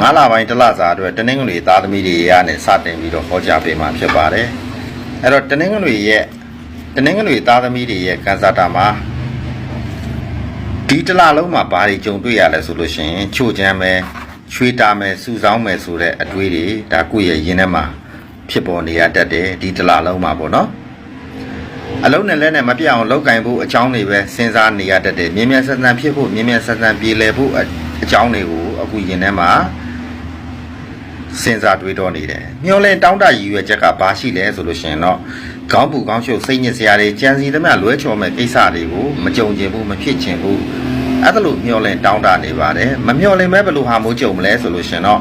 9လပိုင်းတစ်လစာအတွက်တနင်္ဂနွေသားသမီးတွေရနဲ့စတင်ပြီးတော့ဟောကြားပေးမှာဖြစ်ပါတယ်အဲ့တော့တနင်္ဂနွေရဲ့တနင်္ဂနွေသားသမီးတွေရဲ့ကန်စာတာမှာဒီတစ်လလုံးမှာဘာတွေကြုံတွေ့ရလဲဆိုလို့ရှိရင်ချို့ချမ်းပဲချွေးတာမယ်စူဆောင်းမယ်ဆိုတဲ့အတွေးတွေဒါကိုယ့်ရဲ့ရင်ထဲမှာဖြစ်ပေါ်နေရတတ်တယ်ဒီတစ်လလုံးမှာပေါ့နော်အလုံးနဲ့လက်နဲ့မပြတ်အောင်လောက်ကင်ဖို့အကြောင်းတွေပဲစဉ်းစားနေရတတ်တယ်မြင်မြန်ဆက်ဆံဖြစ်ဖို့မြင်မြန်ဆက်ဆံပြေလည်ဖို့အအကြောင်းတွေကိုအခုရင်ထဲမှာ စဉ်းစားတွေးတောနေတယ်မျောလင်းတောင်းတရည်ရွယ်ချက်ကဘာရှိလဲဆိုလို့ရှိရင်တော့ခေါင်းပူခေါင်းရှုပ်စိတ်ညစ်စရာတွေကြံစီသမျှလွဲချော်မဲ့ကိစ္စတွေကိုမကြုံကျင်ဘူးမဖြစ်ချင်ဘူးအဲ့ဒါလို့မျောလင်းတောင်းတနေပါတယ်မမျောလင်းမဲ့ဘယ်လိုဟာမိုးကြုံမလဲဆိုလို့ရှိရင်တော့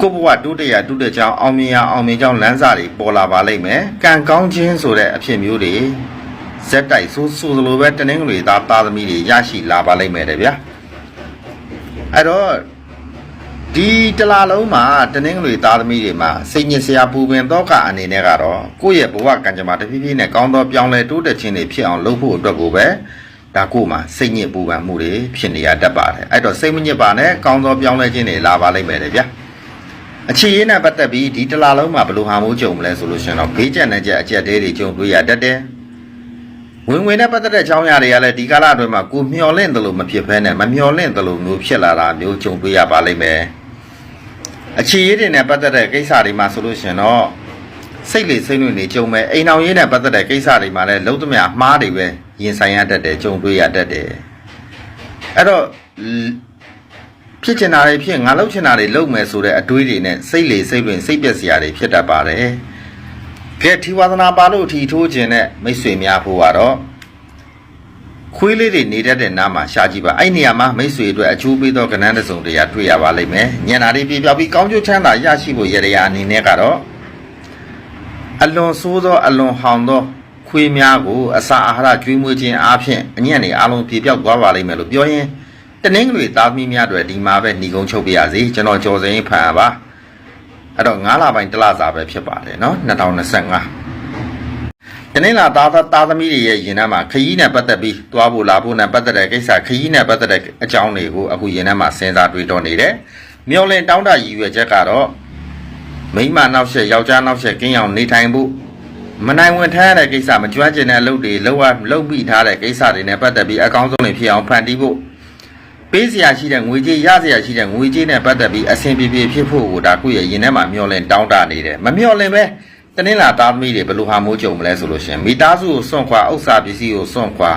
ကိုယ့်ဘဝတိုးတက်ရတိုးတက်ကြောင်းအောင်မြင်ရအောင်မြင်ကြောင်းလမ်းစာတွေပေါ်လာပါလိမ့်မယ်။ကံကောင်းခြင်းဆိုတဲ့အဖြစ်မျိုးတွေဇက်တိုက်ဆိုးဆိုးသလိုပဲတနင်္ဂနွေသားသားသမီးတွေရရှိလာပါလိမ့်မယ်တဲ့ဗျာ။အဲ့တော့ ဒီတလာလုံးမှာတနင်္ဂနွေသားသမီးတွေမှာစိတ်ညစ်စရာပူပင်တော့ကအနေနဲ့ကတော့ကိုယ့်ရဲ့ဘဝကံကြမ္မာတစ်ဖြည်းဖြည်းနဲ့ကောင်းသောပြောင်းလဲတိုးတက်ခြင်းတွေဖြစ်အောင်လုပ်ဖို့အတွက်ကိုပဲဒါကိုယ်မှာစိတ်ညစ်ပူပန်မှုတွေဖြစ်နေရတတ်ပါတယ်။အဲ့တော့စိတ်မညစ်ပါနဲ့ကောင်းသောပြောင်းလဲခြင်းတွေလာပါလိမ့်မယ်တဲ့ဗျာ။အခြေရင်းနဲ့ပတ်သက်ပြီးဒီတစ်လားလုံးမှာဘယ်လိုဟာမိုးကြုံမလဲဆိုလို့ရှိရင်တော့ဘေးကျန်တဲ့ချက်အချက်သေးတွေကြုံတွေ့ရတတ်တယ်။ဝင်ဝင်နဲ့ပတ်သက်တဲ့အကြောင်းအရာတွေကလည်းဒီကာလအတွင်းမှာကိုမျော်လင့်တယ်လို့မဖြစ်ဘဲနဲ့မမျော်လင့်တယ်လို့မျိုးဖြစ်လာတာမျိုးကြုံတွေ့ရပါလိမ့်မယ်။ အခြေရင်းတွေနဲ့ပတ်သက်တဲ့ကိစ္စတွေမှာဆိုလို့ရှိရင်တော့စိတ်လေစိတ်လွင့်နေကြုံမဲ့အိမ်အောင်ရေးနဲ့ပတ်သက်တဲ့ကိစ္စတွေမှာလည်းလုံးသမျှအမှားတွေပဲရင်ဆိုင်ရတတ်တယ်ကြုံတွေ့ရတတ်တယ်။အဲ့တော့ဖြစ်ချင်တာတွေဖြစ်ငါလုပ်ချင်တာတွေလုပ်မယ်ဆိုတဲ့အတွေးတွေနဲ့စိတ်လေစိတ်လွင်စိတ်ပျက်စရာတွေဖြစ်တတ်ပါတယ်။ကဲထီဝါသနာပါလို့ထီထိုးခြင်းနဲ့မိတ်ဆွေများဖို့ကတော့ ခွေးလေးတွေနေတတ်တဲ့နားမှာရှားကြည့်ပါအဲ့နေရာမှာမိတ်ဆွေအတွက်အကျိုးပေးသောကဏ္ဍတစ်စုံတရာတွေ့ရပါလိမ့်မယ်။ညံနာတွေပြေပြောက်ပြီးကောင်းကျိုးချမ်းသာရရှိဖို့ရရရာအနေနဲ့ကတော့အလွန်ဆိုးသောအလွန်ဟောင်သောခွေးများကိုအစာအာဟာရကျွေးမွေးခြင်းအားဖြင့်အညံ့နေအားလုံးပြေပြောက်သွားပါလိမ့်မယ်လို့ပြောရင် တနင်္ဂနွေသားသမီးများတွေဒီမှာပဲညီကုန်းချုပ်ပြရစီကျွန်တော်ကြော်စင်ဖန်ပါအဲ့တော့9လပိုင်းတစ်လစာပဲဖြစ်ပါတယ်เนาะ2025 တနင်္လာသားသားသမီးတွေရဲ့ရင်ထဲမှာခရီးနဲ့ပတ်သက်ပြီးသွားဖို့လာဖို့နဲ့ပတ်သက်တဲ့ကိစ္စခရီးနဲ့ပတ်သက်တဲ့အကြောင်းတွေကိုအခုရင်ထဲမှာစဉ်းစားတွေးတောနေတယ်မျောလင်တောင်းတရည်ရွယ်ချက်ကတော့မိန်းမနောက်ဆက်ယောက်ျားနောက်ဆက်ကင်းအောင်နေထိုင်ဖို့မနိုင်ဝင်ထမ်းရတဲ့ကိစ္စမကျွမ်းကျင်တဲ့အလုပ်တွေလောက်ရလုပ်ပြီးထားတဲ့ကိစ္စတွေနဲ့ပတ်သက်ပြီးအကောင်းဆုံးတွေဖြစ်အောင်ဖန်တီးဖို့ပေးစရာရှိတဲ့ငွေကြေးရစရာရှိတဲ့ငွေကြေးနဲ့ပတ်သက်ပြီးအဆင်ပြေပြေဖြစ်ဖို့ကိုဒါကိုယ့်ရဲ့ရင်ထဲမှာမျောလင့်တောင်းတနေတယ်မမျောလင့်ပဲ တနင်္လာသားသမီးတွေဘယ်လိုဟာမိုးကြုံမလဲဆိုလို့ရှိရင်မိသားစုကိုစွန့်ခွာဥစ္စာပစ္စည်းကိုစွန့်ခွာ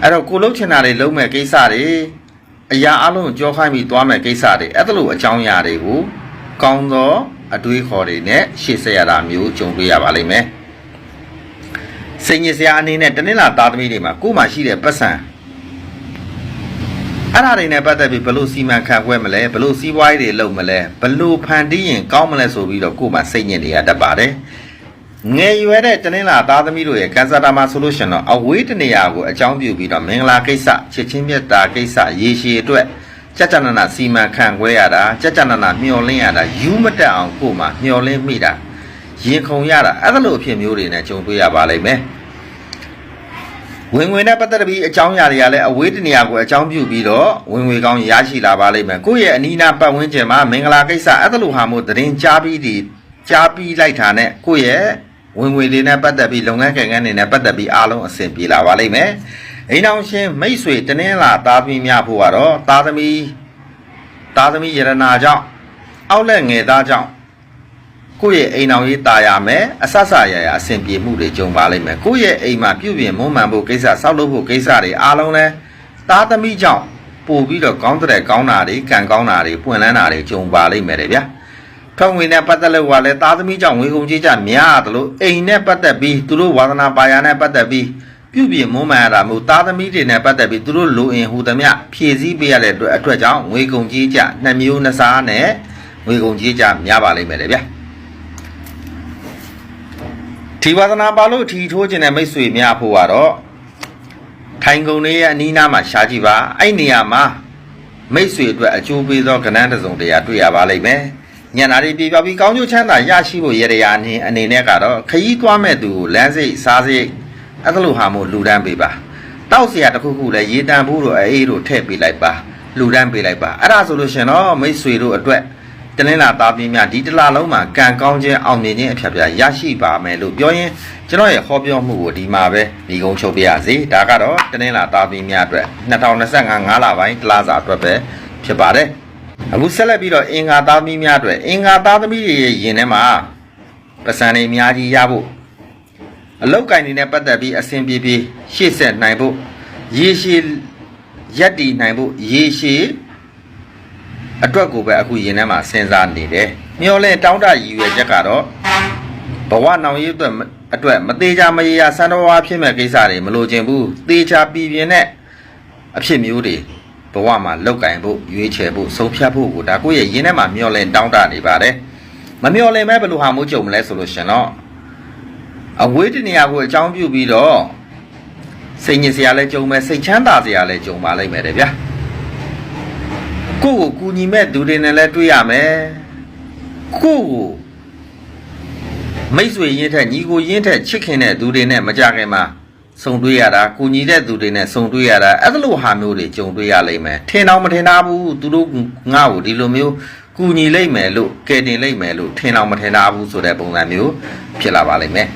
အဲ့တော့ကိုလှုပ်ချင်တာတွေလုံးမဲ့ကိစ္စတွေအရာအလုံးကိုကြောခိုင်းပြီးသွားမဲ့ကိစ္စတွေအဲ့ဒါလိုအကြောင်းအရာတွေကိုကောင်းသောအတွေးခေါ်တွေနဲ့ရှေ့ဆက်ရတာမျိုးကြုံတွေ့ရပါလိမ့်မယ်စိတ်ညစ်စရာအနေနဲ့တနင်္လာသားသမီးတွေမှာကိုယ်မှာရှိတဲ့ပတ်စံ အဲ့ဒါတွေနဲ့ပတ်သက်ပြီးဘလို့စီမံခန့်ခွဲမလဲဘလို့စီးပွားရေးတွေလုပ်မလဲဘလို့ဖန်တီးရင်ကောင်းမလဲဆိုပြီးတော့ကိုယ်မှစိတ်ညစ်နေရတတ်ပါတယ်ငယ်ရွယ်တဲ့တနင်္လာသားသမီးတို့ရဲ့ကန်ဆာတာမှာဆိုလို့ရှရင်တော့အဝေးတနေရာကိုအကြောင်းပြုပြီးတော့မင်္ဂလာကိစ္စချစ်ချင်းမြတ်တာကိစ္စရေရှည်အတွက်ကြကြနနာစီမံခန့်ခွဲရတာကြကြနနာမျောလင်းရတာယူမတက်အောင်ကိုယ်မှမျောလင်းမိတာရင်ခုန်ရတာအဲ့ဒါလိုအဖြစ်မျိုးတွေနဲ့ကြုံတွေ့ရပါလိမ့်မယ် ဝင်ငွေနဲ့ပတ်သက်ပြီးအကြောင်းအရာတွေကလည်းအဝေးတနေရာကိုအကြောင်းပြုပြီးတော့ဝင်ငွေကောင်းရရှိလာပါလိမ့်မယ်ကိုယ့်ရဲ့အနီးနားပတ်ဝန်းကျင်မှာမင်္ဂလာကိစ္စအဲ့ဒါလိုဟာမို့သတင်းကြားပြီးဒီကြားပြီးလိုက်တာနဲ့ကိုယ့်ရဲ့ဝင်ငွေတွေနဲ့ပတ်သက်ပြီးလုပ်ငန်းကံကန်းတွေနဲ့ပတ်သက်ပြီးအားလုံးအဆင်ပြေလာပါလိမ့်မယ်အိမ်အောင်ရှင်မိတ်ဆွေတနင်္လာသားသမီးများဖို့ကတော့သားသမီးသားသမီးယရနာကြောင့်အောက်လက်ငယ်သားကြောင့် ကိုယ့်ရဲ့အိမ်အောင်ရေးတာယာမယ်အဆဆရာရာအဆင်ပြေမှုတွေကြုံပါလိမ့်မယ်ကိုယ့်ရဲ့အိမ်မှာပြုပြင်မွမ်းမံဖို့ကိစ္စဆောက်လုပ်ဖို့ကိစ္စတွေအားလုံးလဲသားသမီးကြောင့်ပို့ပြီးတော့ကောင်းတဲ့ကောင်းတာတွေကံကောင်းတာတွေပွင့်လန်းတာတွေကြုံပါလိမ့်မယ်ဗျာထုံငွေနဲ့ပတ်သက်လို့ကလည်းသားသမီးကြောင့်ဝေကုန်ကြေးကြများတယ်လို့အိမ်နဲ့ပတ်သက်ပြီးသူတို့ဝါသနာပါရနဲ့ပတ်သက်ပြီးပြုပြင်မွမ်းမံရတာမျိုးသားသမီးတွေနဲ့ပတ်သက်ပြီးသူတို့လိုအင်ဟူသမျှဖြည့်ဆည်းပေးရတဲ့အတွက်အတွက်ကြောင့်ငွေကုန်ကြေးကြနှမျိုးနှစားနဲ့ငွေကုန်ကြေးကြများပါလိမ့်မယ်ဗျာ ဒီဝါသနာပါလို့ထီထိုးခြင်းတဲ့မိတ်ဆွေများဖို့ကတော့ထိုင်ကုန်လေးရဲ့အနီးနားမှာရှားကြည့်ပါအဲ့နေရာမှာမိတ်ဆွေအတွက်အကျိုးပေးသောကဏ္ဍတစုံတရာတွေ့ရပါလိမ့်မယ်ညံနာတွေပြေပြောပြီးကောင်းကျိုးချမ်းသာရရှိဖို့ရည်ရည်အနေနဲ့ကတော့ခရီးသွားမဲ့သူကိုလမ်းစိတ်စားစိတ်အဲ့လိုဟာမို့လူတန်းပေးပါတောက်စရာတစ်ခုခုလည်းရေတံဘူးတို့အေးတို့ထည့်ပေးလိုက်ပါလူတန်းပေးလိုက်ပါအဲ့ဒါဆိုလို့ရှင်တော့မိတ်ဆွေတို့အတွက် တနင်္လာသားသမီးများဒီတစ်လလုံးမှာကံကောင်းခြင်းအောင်မြင်ခြင်းအဖြတ်ဖြတ်ရရှိပါမယ်လို့ပြောရင်ကျွန်တော်ရဲ့ဟောပြောမှုကိုဒီမှာပဲဒီကုန်းချုပ်ပြရစီဒါကတော့တနင်္လာသားသမီးများအတွက်2025 5လပိုင်းတစ်လစာအတွက်ပဲဖြစ်ပါတယ်အခုဆက်လက်ပြီးတော့အင်္ဂါသားသမီးများအတွက်အင်္ဂါသားသမီးတွေရဲ့ယင်ထဲမှာပစံတွေအများကြီးရဖို့အလောက်ကင်နေနဲ့ပတ်သက်ပြီးအစဉ်ပြေပြေရှေ့ဆက်နိုင်ဖို့ရေရှည်ရက်တည်နိုင်ဖို့ရေရှည် အတွက်ကိုပဲအခုရင်ထဲမှာစဉ်းစားနေတယ်။မျောလဲတောင်းတရည်ရွယ်ချက်ကတော့ဘဝနောင်ရည်အတွက်မအတွက်မသေးချာမရေရာစံတော်ဝါဖြစ်မဲ့ကိစ္စတွေမလိုချင်ဘူး။သေချာပြည်ပြင်းတဲ့အဖြစ်မျိုးတွေဘဝမှာလောက်ကင်ဖို့ရွေးချယ်ဖို့ဆုံးဖြတ်ဖို့ကိုဒါကိုယ့်ရဲ့ရင်ထဲမှာမျောလဲတောင်းတနေပါတယ်။မမျောလဲမဲဘယ်လိုဟာမျိုးကြုံမလဲဆိုလို့ရှင်တော့အဝေးတနေရာကိုအကြောင်းပြုပြီးတော့စိတ်ညစ်စရာလဲကြုံမယ်စိတ်ချမ်းသာစရာလဲကြုံပါလိမ့်မယ်တဲ့ဗျာ ကိုယ့်ကိုကူညီမဲ့သူတွေနဲ့လဲတွေ့ရမယ်ကိုယ့်ကိုမိတ်ဆွေရင်းထက်ညီကိုရင်းထက်ချစ်ခင်တဲ့သူတွေနဲ့မကြခင်မှာဆုံတွေ့ရတာကူညီတဲ့သူတွေနဲ့ဆုံတွေ့ရတာအဲ့ဒါလိုဟာမျိုးတွေကြုံတွေ့ရလိမ့်မယ်ထင်တော့မထင်တာဘူးသူတို့ငါ့ကိုဒီလိုမျိုးကူညီလိမ့်မယ်လို့ကယ်တင်လိမ့်မယ်လို့ထင်တော့မထင်တာဘူးဆိုတဲ့ပုံစံမျိုးဖြစ်လာပါလိမ့်မယ်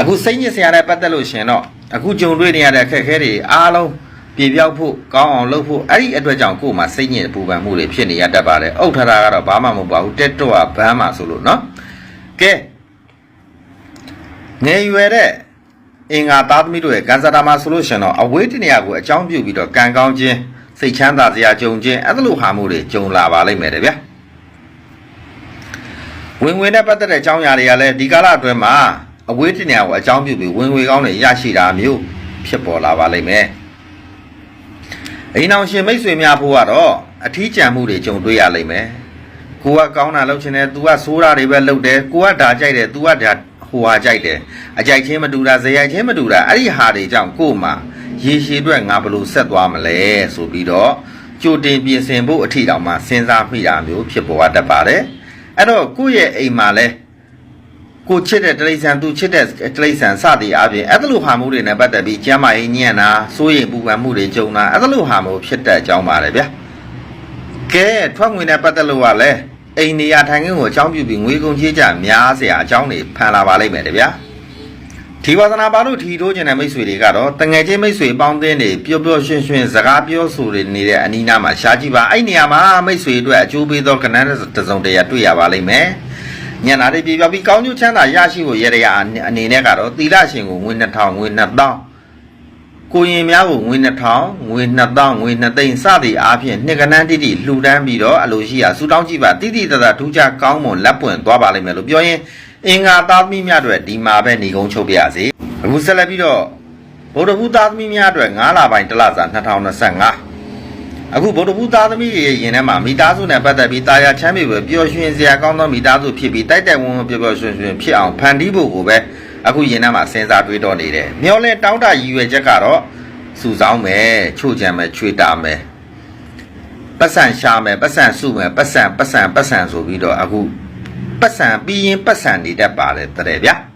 အခုစိတ်ညစ်စရာနဲ့ပတ်သက်လို့ရှင်တော့အခုကြုံတွေ့နေရတဲ့အခက်အခဲတွေအားလုံး ပြေပြောက်ဖို့ကောင်းအောင်လုပ်ဖို့အဲ့ဒီအတွက်ကြောင့်ကိုယ်မှာစိတ်ညစ်ပူပန်မှုတွေဖြစ်နေရတတ်ပါတယ်။အုတ်ထတာကတော့ဘာမှမဟုတ်ပါဘူးတက်တော့ကဘန်းမှာဆိုလို့နော်။ကဲငယ်ရွယ်တဲ့အင်္ဂါသားသမီးတို့ရဲ့ကံစားတာမှာဆိုလို့ရှင်တော့အဝေးတနေရာကိုအကြောင်းပြုပြီးတော့ကံကောင်းခြင်းစိတ်ချမ်းသာစရာကြုံခြင်းအဲ့လိုဟာမှုတွေကြုံလာပါလိမ့်မယ်တဲ့ဗျာ။ဝင်ဝင်နဲ့ပတ်သက်တဲ့အကြောင်းအရာတွေကလည်းဒီကာလအတွင်းမှာအဝေးတင်နေကိုအကြောင်းပြုပြီးဝင်ငွေကောင်းတွေရရှိတာမျိုးဖြစ်ပေါ်လာပါလိမ့်မယ်။ အိမ်အောင်ရှင်မိတ်ဆွေများဖို့ကတော့အထီးကျန်မှုတွေကြုံတွေ့ရလိမ့်မယ်။ကိုကကောင်းတာလုပ်ချင်တယ်။ तू ကဆိုးတာတွေပဲလုပ်တယ်။ကိုကဒါကြိုက်တယ်။ तू ကဒါဟိုဟာကြိုက်တယ်။အကြိုက်ချင်းမတူတာဇယိုက်ချင်းမတူတာအဲ့ဒီဟာတွေကြောင့်ကို့မှာရေရှည်အတွက်ငါဘယ်လိုဆက်သွားမလဲဆိုပြီးတော့ကြိုတင်ပြင်ဆင်ဖို့အထီတောင်မှစဉ်းစားမိတာမျိုးဖြစ်ပေါ်တတ်ပါတယ်။အဲ့တော့ကိုယ့်ရဲ့အိမ်မှာလဲ ကိုချစ်တဲ့တရိษံသူချစ်တဲ့တရိษံစသည်အပြင်အဲ့ဒါလိုဟာမှုတွေနဲ့ပတ်သက်ပြီးကျမ်းမာရေးညံ့တာစိုးရိမ်ပူပန်မှုတွေကြုံတာအဲ့ဒါလိုဟာမှုဖြစ်တတ်ကြောင်းပါတယ်ဗျာကဲထွက်ငွေနဲ့ပတ်သက်လို့ကလည်းအိန္ဒိယထိုင်ခင်းကိုအကြောင်းပြုပြီးငွေကုန်ကြေးကြများစရာအကြောင်းတွေဖန်လာပါလိမ့်မယ်တဗျာဒီဝါသနာပါလို့ထီထိုးကျင်တဲ့မိတ်ဆွေတွေကတော့တငယ်ချင်းမိတ်ဆွေပေါင်းသင်းတွေပျော်ပျော်ရွှင်ရွှင်စကားပြောဆိုတွေနေတဲ့အနီးနားမှာရှားကြည့်ပါအဲ့နေရာမှာမိတ်ဆွေအတွက်အကျိုးပေးသောကဏ္ဍတစ်စုံတရာတွေ့ရပါလိမ့်မယ် ညနာတွေပြေပြောပြီးကောင်းကျိုးချမ်းသာရရှိဖို့ရရအနေနဲ့ကတော့သီလရှင်ကိုငွေ2000ငွေ2000ကိုရင်များကိုငွေ2000ငွေ2000ငွေ2သိန်းစသည်အားဖြင့်နှစ်ကနန်းတိတိလှူဒန်းပြီးတော့အလိုရှိရာဆူတောင်းကြည့်ပါတိတိတသာထူးခြားကောင်းမွန်လက်ပွင့်သွားပါလိမ့်မယ်လို့ပြောရင်အင်္ဂါသားသမီးများအတွက်ဒီမှာပဲညီကုန်းချုပ်ပြရစီအခုဆက်လက်ပြီးတော့ဗုဒ္ဓဘုသားသမီးများအတွက်9လပိုင်းတစ်လစာ2025 အခုဗုဒ္ဓဘုသားသမီးတွေရဲ့ယင်ထဲမှာမိသားစုနဲ့ပတ်သက်ပြီးတာယာချမ်းမြေပဲပျော်ရွှင်စရာကောင်းသောမိသားစုဖြစ်ပြီးတိုက်တိုက်ဝန်းဝန်းပျော်ပျော်ရွှင်ရွှင်ဖြစ်အောင်ဖန်တီးဖို့ကိုပဲအခုယင်ထဲမှာစဉ်းစားတွေးတော့နေတယ်။မျောလဲတောင်းတရည်ရွယ်ချက်ကတော့စုဆောင်းမယ်ချို့ချံမယ်ချွေတာမယ်ပတ်စံရှာမယ်ပတ်စံစုမယ်ပတ်စံပတ်စံပတ်စံဆိုပြီးတော့အခုပတ်စံပြီးရင်ပတ်စံနေတတ်ပါတယ်တဲ့ဗျာ။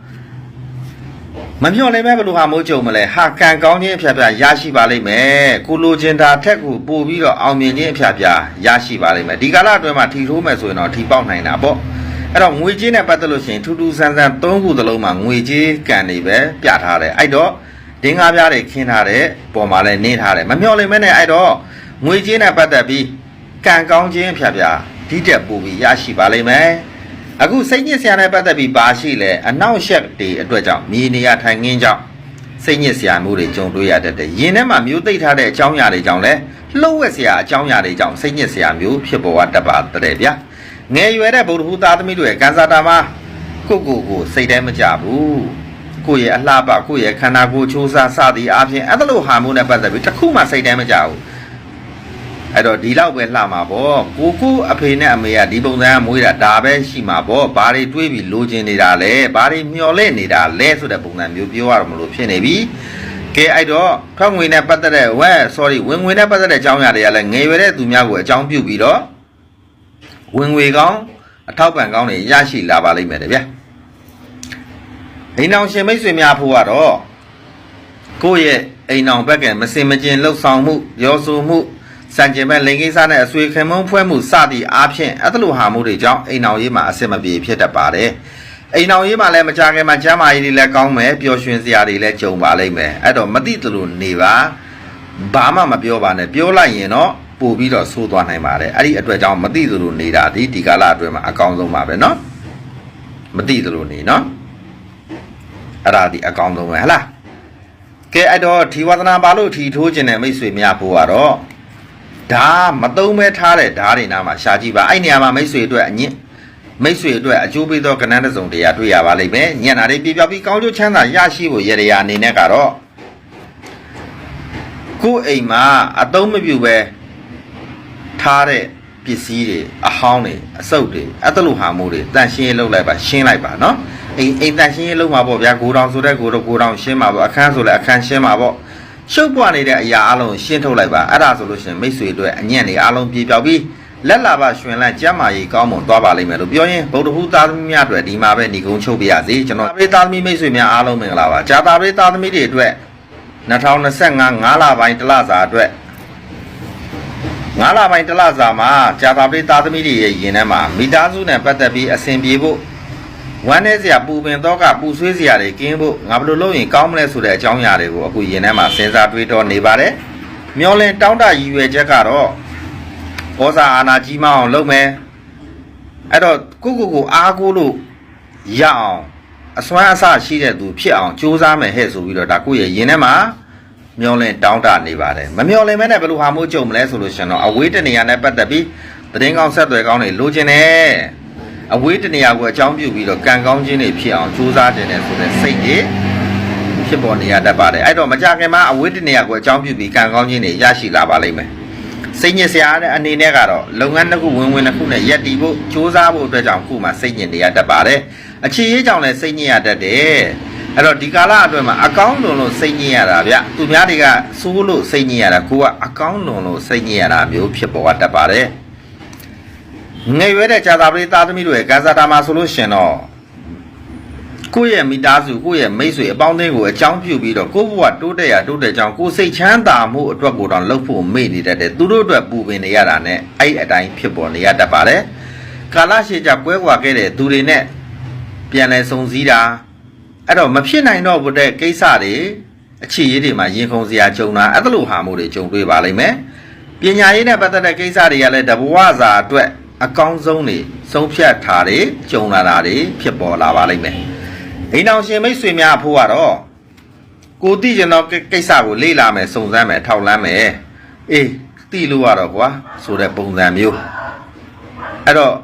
မမျှော်လင့်မဲ့ဘယ်လိုဟာမိုးကြုံမလဲဟာကန်ကောင်းခြင်းအဖျားဖျားရရှိပါလိမ့်မယ်ကိုလိုချင်တာထက်ကိုပို့ပြီးတော့အောင်မြင်ခြင်းအဖျားဖျားရရှိပါလိမ့်မယ်ဒီကာလအတွင်းမှာထီထိုးမယ်ဆိုရင်တော့ထီပေါက်နိုင်တာပေါ့အဲ့တော့ငွေကြေးနဲ့ပတ်သက်လို့ရှိရင်ထူးထူးဆန်းဆန်းသုံးခုသလုံးမှာငွေကြေးကန်နေပဲပြထားတယ်အဲ့တော့ဒင်းကားပြားတွေခင်းထားတဲ့ပေါ်မှာလည်းနေထားတယ်မမျှော်လင့်မဲ့နဲ့အဲ့တော့ငွေကြေးနဲ့ပတ်သက်ပြီးကန်ကောင်းခြင်းအဖျားဖျားဒီတက်ပို့ပြီးရရှိပါလိမ့်မယ် အခုစိတ်ညစ်စရာနဲ့ပတ်သက်ပြီးပါရှိလဲအနောက်ရှက်တွေအတွက်ကြောင့်မြေနေရထိုင်ငင်းကြောင့်စိတ်ညစ်စရာမှုတွေကြုံတွေ့ရတတ်တယ်။ယင်ထဲမှာမျိုးသိပ်ထားတဲ့အကြောင်းအရာတွေကြောင့်လဲလှုပ်ဝက်စရာအကြောင်းအရာတွေကြောင့်စိတ်ညစ်စရာမျိုးဖြစ်ပေါ်တတ်ပါတဲ့ဗျာ။ငယ်ရွယ်တဲ့ဗုဒ္ဓဟူသားသမီးတို့ရဲ့ကံစားတာမှာကိုကိုကိုစိတ်ထဲမကြဘူး။ကိုယ့်ရဲ့အလှပကိုယ့်ရဲ့ခန္ဓာကိုယ်ချိုးစားစသည်အပြင်အဲ့ဒါလိုဟာမှုနဲ့ပတ်သက်ပြီးတစ်ခုမှစိတ်ထဲမကြဘူး။ အဲ့တော့ဒီလောက်ပဲလှမှာပေါ့ကိုကိုအဖေနဲ့အမေကဒီပုံစံကမွေးတာဒါပဲရှိမှာပေါ့ဘာတွေတွေးပြီးလိုချင်နေတာလဲဘာတွေမျော်လင့်နေတာလဲဆိုတဲ့ပုံစံမျိုးပြောရမလို့ဖြစ်နေပြီကဲအဲ့တော့ထွက်ငွေနဲ့ပတ်သက်တဲ့ဝက် sorry ဝင်ငွေနဲ့ပတ်သက်တဲ့အကြောင်းအရာတွေကလည်းငယ်ရွယ်တဲ့သူများကိုအကြောင်းပြုပြီးတော့ဝင်ငွေကောင်းအထောက်ပံ့ကောင်းတွေရရှိလာပါလိမ့်မယ်တဲ့ဗျာအိမ်အောင်ရှင်မိတ်ဆွေများဖို့ကတော့ကိုယ့်ရဲ့အိမ်အောင်ဘက်ကမစင်မကျင်လှုပ်ဆောင်မှုရောဆိုမှု စံကျင်မဲ့လိင်ကိစ္စနဲ့အဆွေခင်မုန်းဖွဲမှုစသည့်အားဖြင့်အဲ့ဒါလိုဟာမှုတွေကြောင့်အိမ်အောင်ရေးမှာအဆင်မပြေဖြစ်တတ်ပါတယ်အိမ်အောင်ရေးမှာလည်းမကြခင်မှာကျမ်းမာရေးတွေလည်းကောင်းမယ်ပျော်ရွှင်စရာတွေလည်းကြုံပါလိမ့်မယ်အဲ့တော့မသိသလိုနေပါဘာမှမပြောပါနဲ့ပြောလိုက်ရင်တော့ပို့ပြီးတော့ဆိုးသွားနိုင်ပါတယ်အဲ့ဒီအတွက်ကြောင့်မသိသလိုနေတာဒီဒီကာလအတွင်းမှာအကောင်းဆုံးပါပဲเนาะမသိသလိုနေเนาะအဲ့ဒါဒီအကောင်းဆုံးပဲဟလားကဲအဲ့တော့ဒီဝဒနာပါလို့ထီထိုးခြင်းနဲ့မိတ်ဆွေများဖို့ကတော့ ဓာမတုံးပဲထားတဲ့ဓာတွေနားမှာရှာကြည့်ပါအဲ့နေရာမှာမိတ်ဆွေအတွက်အညစ်မိတ်ဆွေအတွက်အကျိုးပေးသောကဏ္ဍတစ်စုံတရာတွေ့ရပါလိမ့်မယ်ညံ့တာတွေပြပြပြီးကောင်းကျိုးချမ်းသာရရှိဖို့ရရအနေနဲ့ကတော့ကိုယ့်အိမ်မှာအသုံးမပြုပဲထားတဲ့ပစ္စည်းတွေအဟောင်းတွေအစုပ်တွေအဲ့တလူဟာမှုတွေတန်ရှင်းရေးလုပ်လိုက်ပါရှင်းလိုက်ပါနော်အိမ်အိမ်တန်ရှင်းရေးလုပ်မှာပေါ့ဗျာဂိုတောင်ဆိုတဲ့ဂိုတော့ဂိုတောင်ရှင်းမှာပေါ့အခန်းဆိုလည်းအခန်းရှင်းမှာပေါ့ ရှုပ်ပွားနေတဲ့အရာအလုံးရှင်းထုတ်လိုက်ပါအဲ့ဒါဆိုလို့ရှိရင်မိတ်ဆွေတို့အညံ့တွေအလုံးပြေပြောက်ပြီးလက်လာပါရွှင်လန့်ကျမ်းမာရေးကောင်းမွန်သွားပါလိမ့်မယ်လို့ပြောရင်ဗုဒ္ဓဟူသားသမီးများအတွက်ဒီမှာပဲညီကုန်းချုပ်ပြရစီကျွန်တော်ပြည်သားသမီးမိတ်ဆွေများအားလုံးမင်္ဂလာပါဂျာတာပြည်သားသမီးတွေအတွက်2025 5လပိုင်းတစ်လစာအတွက်ငါးလပိုင်းတစ်လစာမှာကြာသာပိသားသမီးတွေရဲ့ယင်ထဲမှာမိသားစုနဲ့ပတ်သက်ပြီးအစဉ်ပြေဖို့ ဝမ်းနေစရာပူပင်တော့ကပူဆွေးစရာတွေကင်းဖို့ငါဘယ်လိုလုပ်ရင်ကောင်းမလဲဆိုတဲ့အကြောင်းအရာတွေကိုအခုယင်ထဲမှာစဉ်းစားတွေးတောနေပါတယ်မျောလင်တောင်းတရည်ရွယ်ချက်ကတော့ဩဇာအာဏာကြီးမအောင်လုပ်မယ်အဲ့တော့ကိုကိုကိုအားကိုးလို့ရအောင်အစွမ်းအစရှိတဲ့သူဖြစ်အောင်ကြိုးစားမယ်ဟဲ့ဆိုပြီးတော့ဒါကိုယ့်ရဲ့ယင်ထဲမှာမျောလင်တောင်းတနေပါတယ်မမျောလင်မဲနဲ့ဘယ်လိုဟာမိုးကြုံမလဲဆိုလို့ရှင်တော့အဝေးတနေရာနဲ့ပတ်သက်ပြီးသတင်းကောင်းဆက်သွယ်ကောင်းတွေလိုချင်တယ် အဝေးတနေရာကိုအကြောင်းပြုပြီးတော့ကံကောင်းခြင်းတွေဖြစ်အောင်ကြိုးစားတင်တယ်ဆိုတဲ့စိတ်တွေဖြစ်ပေါ်နေရတတ်ပါတယ်အဲ့တော့မကြခင်မှာအဝေးတနေရာကိုအကြောင်းပြုပြီးကံကောင်းခြင်းတွေရရှိလာပါလိမ့်မယ်စိတ်ညစ်စရာတဲ့အနေနဲ့ကတော့လုပ်ငန်းတစ်ခုဝင်ဝင်တစ်ခုနဲ့ရက်တည်ဖို့စူးစမ်းဖို့အတွက်ကြောင့်ခုမှစိတ်ညစ်နေရတတ်ပါတယ်အခြေရေးကြောင့်လည်းစိတ်ညစ်ရတတ်တယ်အဲ့တော့ဒီကာလအတွင်းမှာအကောင်းလွန်လို့စိတ်ညစ်ရတာဗျသူများတွေကစိုးလို့စိတ်ညစ်ရတာကိုကအကောင်းလွန်လို့စိတ်ညစ်ရတာမျိုးဖြစ်ပေါ်တတ်ပါတယ် ငယ်ရွယ်တဲ့ဇာတာပရိသားသမီးတို့ရဲ့ကံစားတာမှာဆိုလို့ရှင်တော့ကိုယ့်ရဲ့မိသားစုကိုယ့်ရဲ့မိတ်ဆွေအပေါင်းအသင်းကိုအကြောင်းပြုပြီးတော့ကိုယ့်ဘဝတိုးတက်ရတိုးတက်ကြောင်းကိုယ်စိတ်ချမ်းသာမှုအတွက်ကိုတော့လှုပ်ဖို့မေ့နေတတ်တယ်သူတို့အတွက်ပူပင်နေရတာနဲ့အဲ့အတိုင်းဖြစ်ပေါ်နေရတတ်ပါတယ်ကာလရှည်ကြကွဲကွာခဲ့တဲ့သူတွေနဲ့ပြန်လဲစုံစည်းတာအဲ့တော့မဖြစ်နိုင်တော့ဘူးတဲ့ကိစ္စတွေအခြေရေးတွေမှာရင်ခုန်စရာကြုံတာအဲ့လိုဟာမှုတွေကြုံတွေ့ပါလိမ့်မယ်ပညာရေးနဲ့ပတ်သက်တဲ့ကိစ္စတွေကလည်းတဘဝစာအတွက် အကောင်းဆုံးတွေဆုံးဖြတ်ထားတွေကြုံလာတာတွေဖြစ်ပေါ်လာပါလိမ့်မယ်အိမ်အောင်ရှင်မိတ်ဆွေများအဖို့ကတော့ကိုသိကျင်တော့ကိစ္စကိုလေ့လာမယ်စုံစမ်းမယ်ထောက်လန်းမယ်အေးသိလို့ရတော့ကွာဆိုတဲ့ပုံစံမျိုးအဲ့တော့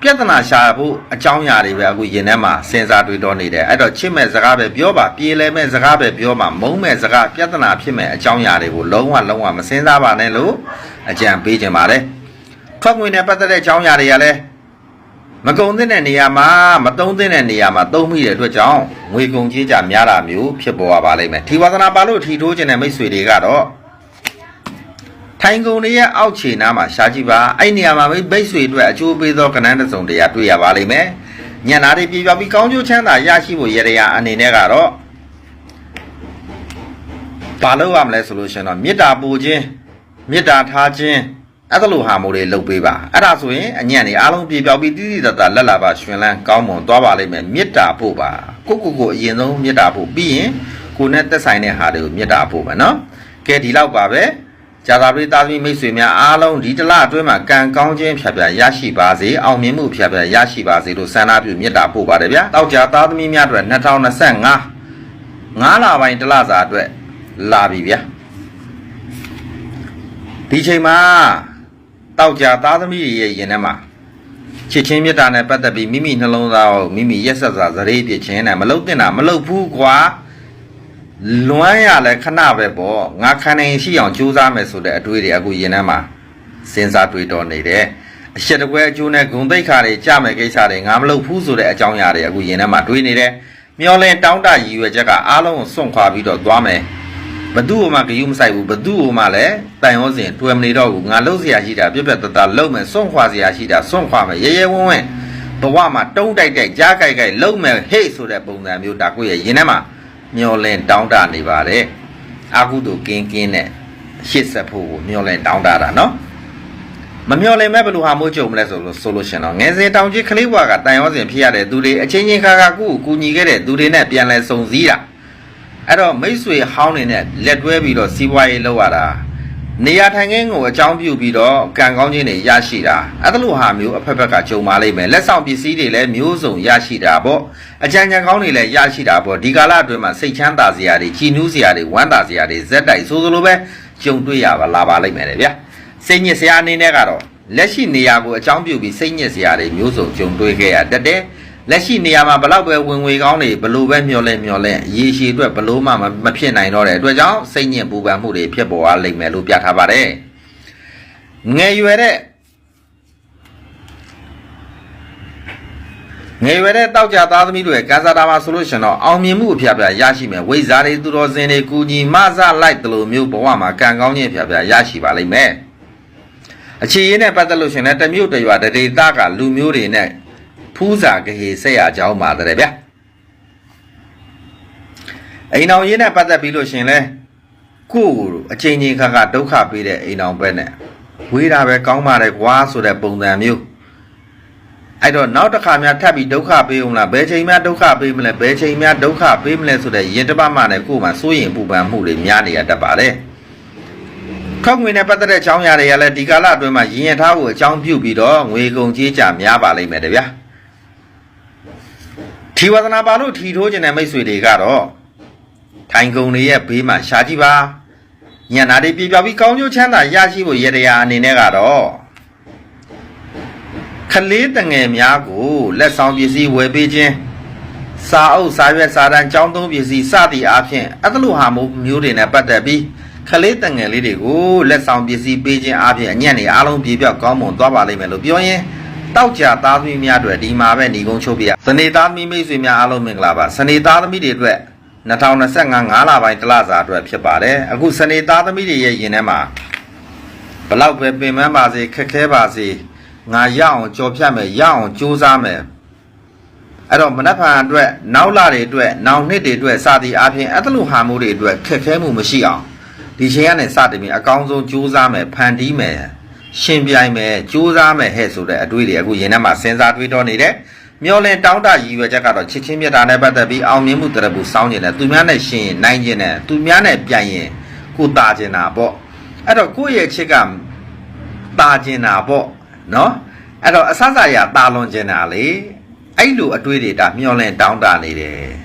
ပြဿနာရှာဖို့အကြောင်းအရာတွေပဲအခုရင်ထဲမှာစဉ်းစားတွေးတောနေတယ်အဲ့တော့ချစ်မဲ့စကားပဲပြောပါပြေလဲမဲ့စကားပဲပြောပါမုန်းမဲ့စကားပြဿနာဖြစ်မဲ့အကြောင်းအရာတွေကိုလုံးဝလုံးဝမစဉ်းစားပါနဲ့လို့အကြံပေးခြင်းပါတယ် ထွက်ငွေနဲ့ပတ်သက်တဲ့အကြောင်းအရာတွေကလည်းမကုံသင့်တဲ့နေရာမှာမသုံးသင့်တဲ့နေရာမှာသုံးမိတဲ့အတွက်ကြောင့်ငွေကုန်ကြေးကြများတာမျိုးဖြစ်ပေါ်ပါလိမ့်မယ်ထီဝါသနာပါလို့ထီထိုးခြင်းတဲ့မိတ်ဆွေတွေကတော့ထိုင်ကုန်တွေရဲ့အောက်ခြေနားမှာရှားကြည့်ပါအဲ့နေရာမှာမိတ်ဆွေအတွက်အကျိုးပေးသောကဏ္ဍတစ်စုံတရာတွေ့ရပါလိမ့်မယ်ညံ့နာတွေပြပြပြီးကောင်းကျိုးချမ်းသာရရှိဖို့ရရအနေနဲ့ကတော့ဘာလုပ်ရမလဲဆိုလို့ရှင်တော့မေတ္တာပူခြင်းမေတ္တာထားခြင်း အဲ့ဒါလိုဟာမို့လေးလုပ်ပေးပါအဲ့ဒါဆိုရင်အညံ့နေအားလုံးပြေပြောက်ပြီးတိတိတတ်တာလက်လာပါရှင်လန်းကောင်းမွန်သွားပါလိမ့်မယ်မေတ္တာပို့ပါကိုကိုကိုအရင်ဆုံးမေတ္တာပို့ပြီးရင်ကိုနဲ့သက်ဆိုင်တဲ့ဟာတွေကိုမေတ္တာပို့မယ်နော်ကဲဒီလောက်ပါပဲဇာတာပရိသတ်မိတ်ဆွေများအားလုံးဒီတလအတွင်းမှာကံကောင်းခြင်းဖြတ်ဖြတ်ရရှိပါစေအောင်မြင်မှုဖြတ်ဖြတ်ရရှိပါစေလို့ဆန္ဒပြုမေတ္တာပို့ပါတယ်ဗျာတောက်ကြသားသမီးများအတွက်2025 9လပိုင်းတလစာအတွက်လာပြီဗျာဒီချိန်မှာ တောက်ကြသားသမီးတွေရဲ့ရင်ထဲမှာချစ်ချင်းမေတ္တာနဲ့ပတ်သက်ပြီးမိမိနှလုံးသားကိုမိမိရက်ဆက်စွာဇရေပြချင်းနဲ့မလုတ်တင်တာမလုတ်ဘူးကွာလွမ်းရလဲခဏပဲပေါ့ငါခံနိုင်ရှိအောင်ကြိုးစားမယ်ဆိုတဲ့အတွေးတွေအခုရင်ထဲမှာစဉ်းစားတွေးတော်နေတယ်အရှက်တကွဲအကျိုးနဲ့ဂုံတိတ်ခါတွေကြမယ်ကိစ္စတွေငါမလုပ်ဘူးဆိုတဲ့အကြောင်းအရာတွေအခုရင်ထဲမှာတွေးနေတယ်မျောလင်းတောင်းတရည်ရွယ်ချက်ကအားလုံးကိုစွန့်ခွာပြီးတော့သွားမယ် ဘသူ့ဟိုမှဂယုမဆိုင်ဘူးဘသူ့ဟိုမှလည်းတိုင်ရောစဉ်တွေ့မနေတော့ဘူးငါလှုပ်เสียရှိတာပြက်ပြက်တတလှုပ်မယ်စွန့်ခွာเสียရှိတာစွန့်ခွာမယ်ရဲရဲဝန်းဝန်းဘဝမှာတုံးတိုက်တိုက်ကြားကြိုက်ကြိုက်လှုပ်မယ်ဟေ့ဆိုတဲ့ပုံစံမျိုးဒါကိုယ့်ရဲ့ရင်ထဲမှာမျောလင်းတောင်းတနေပါတယ်အာဟုတုကင်းကင်းနဲ့ ရှစ်ဆက်ဖို့ကိုမျောလဲတောင်းတတာနော်မမျောလဲမဲ့ဘယ်လိုဟာမို့ကြုံမလဲဆိုလို့ဆိုလို့ရှင်တော့ငယ်စဉ်တောင်ကြီးကလေးဘွားကတန်ရောစဉ်ဖြစ်ရတဲ့သူတွေအချင်းချင်းခါခါကိုကိုကူညီခဲ့တဲ့သူတွေနဲ့ပြန်လဲစုံစည်းတာ အဲ့တော့မိတ်ဆွေဟောင်းနေနဲ့လက်တွဲပြီးတော့စီးပွားရေးလုပ်ရတာနေရာထိုင်ခင်းကိုအကြောင်းပြုပြီးတော့ကံကောင်းခြင်းတွေရရှိတာအဲ့ဒါလိုဟာမျိုးအဖက်ဖက်ကကြုံပါလိမ့်မယ်လက်ဆောင်ပစ္စည်းတွေလည်းမျိုးစုံရရှိတာပေါ့အကြံဉာဏ်ကောင်းတွေလည်းရရှိတာပေါ့ဒီကာလအတွင်းမှာစိတ်ချမ်းသာစရာတွေကြည်နူးစရာတွေဝမ်းသာစရာတွေဇက်တိုက်ဆိုသလိုပဲကြုံတွေ့ရပါလာပါလိမ့်မယ်လေဗျာစိတ်ညစ်စရာအနေနဲ့ကတော့လက်ရှိနေရာကိုအကြောင်းပြုပြီးစိတ်ညစ်စရာတွေမျိုးစုံကြုံတွေ့ခဲ့ရတတ်တယ် လက်ရှိနေရာမှာဘလောက်ပဲဝင်ငွေကောင်းတွေဘလို့ပဲမျောလဲမျောလဲရေရှည်အတွက်ဘလို့မှမဖြစ်နိုင်တော့တဲ့အတွက်ကြောင့်စိတ်ညစ်ပူပန်မှုတွေဖြစ်ပေါ်လာလိမ့်မယ်လို့ပြထားပါတယ်ငယ်ရွယ်တဲ့ငယ်ရွယ်တဲ့တောက်ကြသားသမီးတွေကံစားတာမှာဆိုလို့ရှင်တော့အောင်မြင်မှုအဖျားဖျားရရှိမယ်ဝိဇ္ဇာတွေသူတော်စင်တွေကူညီမဆလိုက်တလို့မျိုးဘဝမှာကံကောင်းခြင်းအဖျားဖျားရရှိပါလိမ့်မယ်အခြေရင်းနဲ့ပတ်သက်လို့ရှင်လည်းတမျိုးတရွာတဒေတာကလူမျိုးတွေနဲ့ ဖူးစာကဟေဆက်ရကြောင်းပါတယ်ဗျာအိမ်အောင်ရင်းနဲ့ပတ်သက်ပြီးလို့ရှင်လဲကိုယ့်ကိုယ်အချိန်ချင်းခါခါဒုက္ခပေးတဲ့အိမ်အောင်ပဲနဲ့ဝေးတာပဲကောင်းပါတယ်ကွာဆိုတဲ့ပုံစံမျိုးအဲ့တော့နောက်တစ်ခါများထပ်ပြီးဒုက္ခပေးအောင်လားဘယ်ချိန်များဒုက္ခပေးမလဲဘယ်ချိန်များဒုက္ခပေးမလဲဆိုတဲ့ရင်တပတ်မှနဲ့ကိုယ်မှစိုးရင်ပူပန်မှုတွေများနေရတတ်ပါတယ်ခောက်ငွေနဲ့ပတ်သက်တဲ့အကြောင်းအရာတွေကလည်းဒီကာလအတွင်းမှာရင်ရထားကိုအကြောင်းပြုပြီးတော့ငွေကုန်ကြေးကြများပါလိမ့်မယ်တဗျာ ထီဝဒနာပါလို့ထီထိုးခြင်းတဲ့မိတ်ဆွေတွေကတော့ထိုင်ကုန်တွေရဲ့ဘေးမှာရှားကြည့်ပါညံနာတွေပြပြပြီးကောင်းကျိုးချမ်းသာရရှိဖို့ရတရားအနေနဲ့ကတော့ခလေးတငယ်များကိုလက်ဆောင်ပစ္စည်းဝယ်ပေးခြင်းစာအုပ်စာရွက်စာတမ်းကြောင်းသုံးပစ္စည်းစသည်အားဖြင့်အသလိုဟာမျိုးတွေနဲ့ပတ်သက်ပြီးခလေးတငယ်လေးတွေကိုလက်ဆောင်ပစ္စည်းပေးခြင်းအားဖြင့်အညံ့နေအားလုံးပြေပြောက်ကောင်းမွန်သွားပါလိမ့်မယ်လို့ပြောရင် တောက်ကြသားသမီးများအတွက်ဒီမှာပဲညီကုန်းချုပ်ပြစနေသားသမီးမိတ်ဆွေများအားလုံးမင်္ဂလာပါစနေသားသမီးတွေအတွက်2025 5လပိုင်းတလစာအတွက်ဖြစ်ပါတယ်အခုစနေသားသမီးတွေရဲ့ယင်ထဲမှာဘလောက်ပဲပင်ပန်းပါစေခက်ခဲပါစေငါရအောင်ကြော်ဖြတ်မယ်ရအောင်ကြိုးစားမယ်အဲ့တော့မနက်ဖြန်အတွက်နောက်လတွေအတွက်နောက်နှစ်တွေအတွက်စသည်အားဖြင့်အဲ့ဒါလိုဟာမှုတွေအတွက်ခက်ခဲမှုမရှိအောင်ဒီချိန်ကနေစတင်ပြီးအကောင်းဆုံးကြိုးစားမယ်ဖန်တီးမယ် ရှင်ပြိုင်မယ်ကြိုးစားမယ်ဟဲ့ဆိုတဲ့အတွေ့တွေအခုရင်ထဲမှာစဉ်းစားတွေးတောနေတယ်မျောလင်တောင်းတရည်ရွယ်ချက်ကတော့ချစ်ချင်းမြတ်တာနဲ့ပတ်သက်ပြီးအောင်မြင်မှုတရဘူးစောင်းကျင်တယ်သူများနဲ့ရှင်ရင်နိုင်ကျင်တယ်သူများနဲ့ပြိုင်ရင်ကိုတာကျင်တာပေါ့အဲ့တော့ကိုယ့်ရဲ့ချစ်ကတာကျင်တာပေါ့နော်အဲ့တော့အဆဆရာတာလွန်ကျင်တာလေအဲ့လိုအတွေ့တွေဒါမျောလင်တောင်းတနေတယ်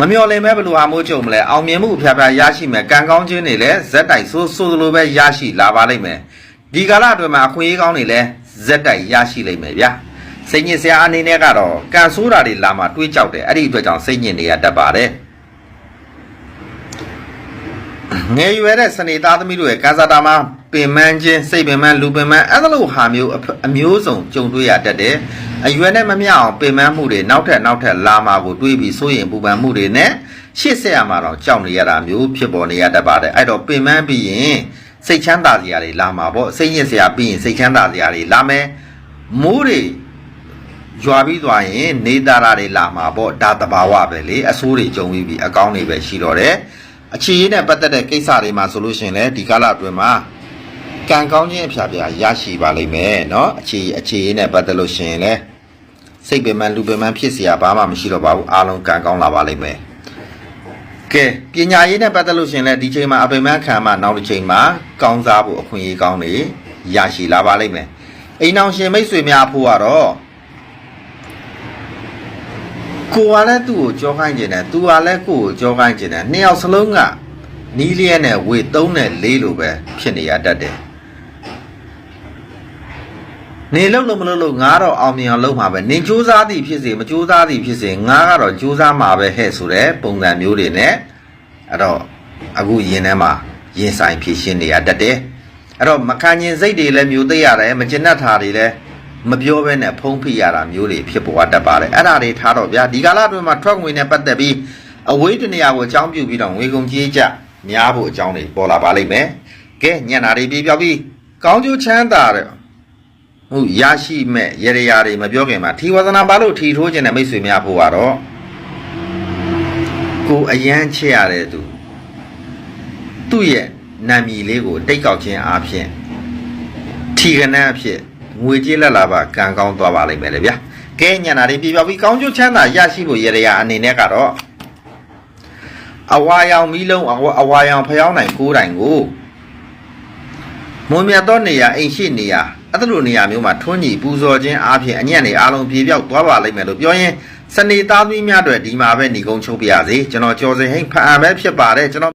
မမျောလင်မဲဘယ်လိုဟာမိုးကြုံမလဲအောင်မြင်မှုအဖျားဖျားရရှိမယ်ကံကောင်းခြင်းတွေလည်းဇက်တိုက်ဆိုးဆိုးလိုပဲရရှိလာပါလိမ့်မယ်ဒီကာလအတွင်းမှာအခွင့်အရေးကောင်းတွေလည်းဇက်တိုက်ရရှိလိမ့်မယ်ဗျာစိတ်ညစ်စရာအနေနဲ့ကတော့ကံဆိုးတာတွေလာမှတွေးကြောက်တယ်အဲ့ဒီအတွက်ကြောင့်စိတ်ညစ်နေရတတ်ပါတယ် ငယ်ရွယ်တဲ့စနေသားသမီးတို့ရဲ့ကာဇာတာမှာပင်မန်းခြင်းစိတ်ပင်မန်းလူပင်မန်းအဲ့လိုဟာမျိုးအမျိုးစုံကြုံတွေ့ရတတ်တယ်အရွယ်နဲ့မမျှအောင်ပင်မန်းမှုတွေနောက်ထပ်နောက်ထပ်လာမှာကိုတွေးပြီးစိုးရင်ပူပန်မှုတွေနဲ့ရှေ့ဆက်ရမှာတော့ကြောက်နေရတာမျိုးဖြစ်ပေါ်နေရတတ်ပါတယ်အဲ့တော့ပင်မန်းပြီးရင်စိတ်ချမ်းသာစရာတွေလာမှာပေါ့စိတ်ညစ်စရာပြီးရင်စိတ်ချမ်းသာစရာတွေလာမယ်မိုးတွေရွာပြီးသွားရင် နေသားရတွေလာမှာပေါ့ဒါတဘာဝပဲလေအဆိုးတွေကြုံပြီးပြီအကောင်းတွေပဲရှိတော့တယ် အခြေရင်းနဲ့ပတ်သက်တဲ့ကိစ္စတွေမှာဆိုလို့ရှိရင်လည်းဒီကာလအတွင်းမှာကံကောင်းခြင်းအဖျားဖျားရရှိပါလိမ့်မယ်เนาะအခြေအခြေရင်းနဲ့ပတ်သက်လို့ရှိရင်လည်းစိတ်ပင်ပန်းလူပင်ပန်းဖြစ်เสียဘာမှမရှိတော့ပါဘူးအားလုံးကံကောင်းလာပါလိမ့်မယ်ကဲပညာရေးနဲ့ပတ်သက်လို့ရှိရင်လည်းဒီချိန်မှာအပင်ပန်းခံမှနောက်တစ်ချိန်မှာကောင်းစားဖို့အခွင့်အရေးကောင်းတွေရရှိလာပါလိမ့်မယ်အိမ်အောင်ရှင်မိတ်ဆွေများဖို့ကတော့ ကိုကလည်းသူ့ကိုကြောခိုင်းကျင်တယ်သူကလည်းကိုကိုကြောခိုင်းကျင်တယ်နှစ်ယောက်စလုံးကနီးလျက်နဲ့ဝေ3နဲ့4လိုပဲဖြစ်နေရတတ်တယ်နေလုံးလုံးမလုံးလုံးငါတော့အောင်မြင်အောင်လုပ်မှာပဲနင်စူးစားသည်ဖြစ်စေမစူးစားသည်ဖြစ်စေငါကတော့စူးစားမှာပဲဟဲ့ဆိုတဲ့ပုံစံမျိုးတွေနဲ့အဲ့တော့အခုယင်ထဲမှာရင်ဆိုင်ဖြစ်ရှင်းနေရတတ်တယ်အဲ့တော့မခံကျင်စိတ်တွေလည်းမျိုးသိရတယ်မကျင်တတ်တာတွေလည်း မပြောဘဲနဲ့ဖုံးဖိရတာမျိုးတွေဖြစ်ပေါ်တတ်ပါတယ်အဲ့ဒါတွေထားတော့ဗျာဒီကာလအတွင်းမှာထွက်ငွေနဲ့ပတ်သက်ပြီးအဝေးတနေရာကိုအကြောင်းပြုပြီးတော့ငွေကုန်ကြေးကြများဖို့အကြောင်းတွေပေါ်လာပါလိမ့်မယ်ကဲညံ့တာတွေပြေပြောက်ပြီးကောင်းကျိုးချမ်းသာတဲ့ဟုတ်ရရှိမဲ့ရရရာတွေမပြောခင်မှာထီဝသနာပါလို့ထီထိုးခြင်းနဲ့မိတ်ဆွေများဖို့ကတော့ကိုအယမ်းချစ်ရတဲ့သူသူသူ့ရဲ့နာမည်လေးကိုတိတ်ကောက်ခြင်းအားဖြင့်ထီကနန်းအဖြစ် ငွေကြေးလက်လာပါကံကောင်းသွားပါလိမ့်မယ်လေဗျာကဲညနာလေးပြပြပြီးကောင်းကျိုးချမ်းသာရရှိဖို့ရရအနေနဲ့ကတော့အဝါရောင်မီးလုံးအဝါအဝါရောင်ဖျောင်းနိုင်ကိုးတိုင်ကိုမွန်မြတ်သောနေရာအိမ်ရှိနေရာအဲ့ဒါလိုနေရာမျိုးမှာထွန်းညီပူဇော်ခြင်းအားဖြင့်အညံ့နေအားလုံးပြေပြောက်သွားပါလိမ့်မယ်လို့ပြောရင်စနေသားသမီးများအတွက်ဒီမှာပဲညီကုန်းချုပ်ပြရစီကျွန်တော်ကျော်စင်ဟိန်ဖအံပဲဖြစ်ပါတယ်ကျွန်တော်